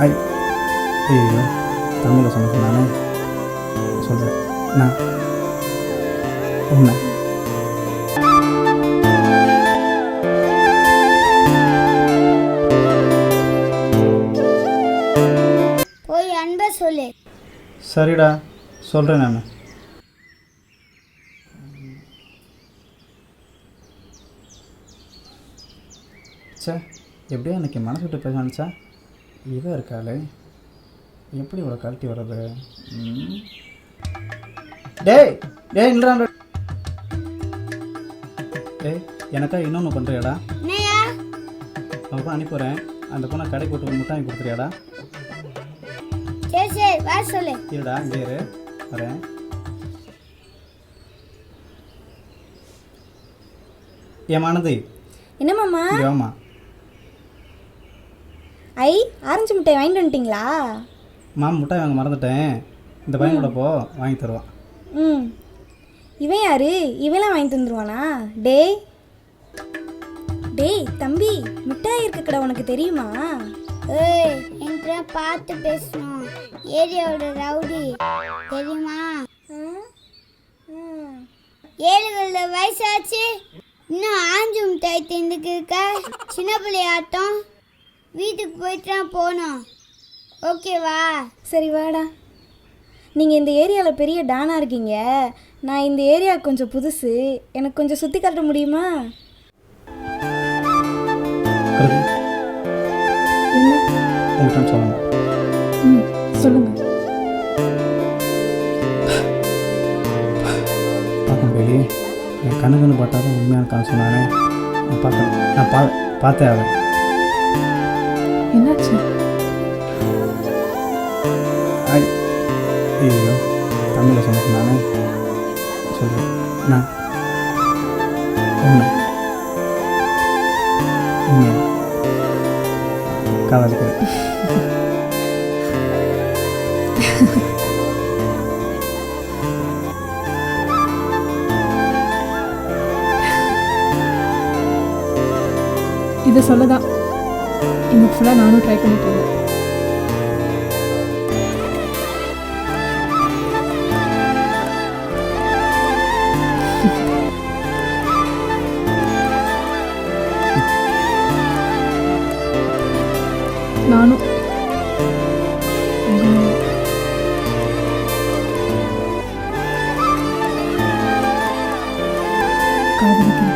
ஐ ஐயோ தமிழில் சொன்னது நானே சொல்கிறேன் நான் உண்மை போய் அன்பை சொல்லு சரிடா சொல்கிறேன் நான் சே எப்படியோ அன்றைக்கி மனசு விட்டு பேச இவ இருக்காளே. எப்படி இவ்வளோ கழட்டி வர்றது ம். டேய் டேய் இல்லைடா டேய் எனக்கா இன்னொன்று பண்ணுறியாடா கூட அனுப்பிடுறேன் அந்த பொண்ணை கடைக்கு விட்டு முட்டாய் கொடுத்துறியாடா சரி சரி வா சொல்லு. இருடா இங்கே இரு. வரேன். ஐ ஆரஞ்சு மிட்டாய் வாங்கிட்டு வந்துட்டீங்களா? மாமா முட்டாய் வாங்க மறந்துட்டேன். இந்த பையன் கூட போ வாங்கி தருவான். ம். இவன் யாரு? இவெல்லாம் வாங்கி தந்துருவானா டேய். டேய் தம்பி மிட்டாய் இருக்க கடை உனக்கு தெரியுமா? ஏய் என்கிட்ட பார்த்து பேசணும். ஏரியாவோட ரவுடி தெரியுமா? ஏழுகள வயசாச்சு. இன்னும் ஆஞ்சு மிட்டாய் திண்டுக்கு இருக்க. சின்ன பிள்ளையாட்டம். வீட்டுக்கு போயிட்டு தான் போகணும் ஓகேவா சரி வாடா. நீங்கள் இந்த ஏரியாவில் பெரிய டானா இருக்கீங்க. நான் இந்த ஏரியா கொஞ்சம் புதுசு. எனக்கு கொஞ்சம் சுற்றி காட்ட முடியுமா? சொல்லணும் ம் வெளியே. என் கண்ணு கண்ணு பார்த்தா தான் உண்மையான காசு சொன்னானே. நான் பார்க்கணும். நான் பா பார்த்தே ஆவேன் தமிழில் சொன்னது நானே. சொல்கிறேன் நான் உண்மை. உண்மையா காதலிக்கிறேன் இதை சொல்லதான். இன்னைக்கு ஃபுல்லாக நானும் ட்ரை பண்ணிட்டு இருந்தேன். ನಾನು ಕಾದಲಿಕೆ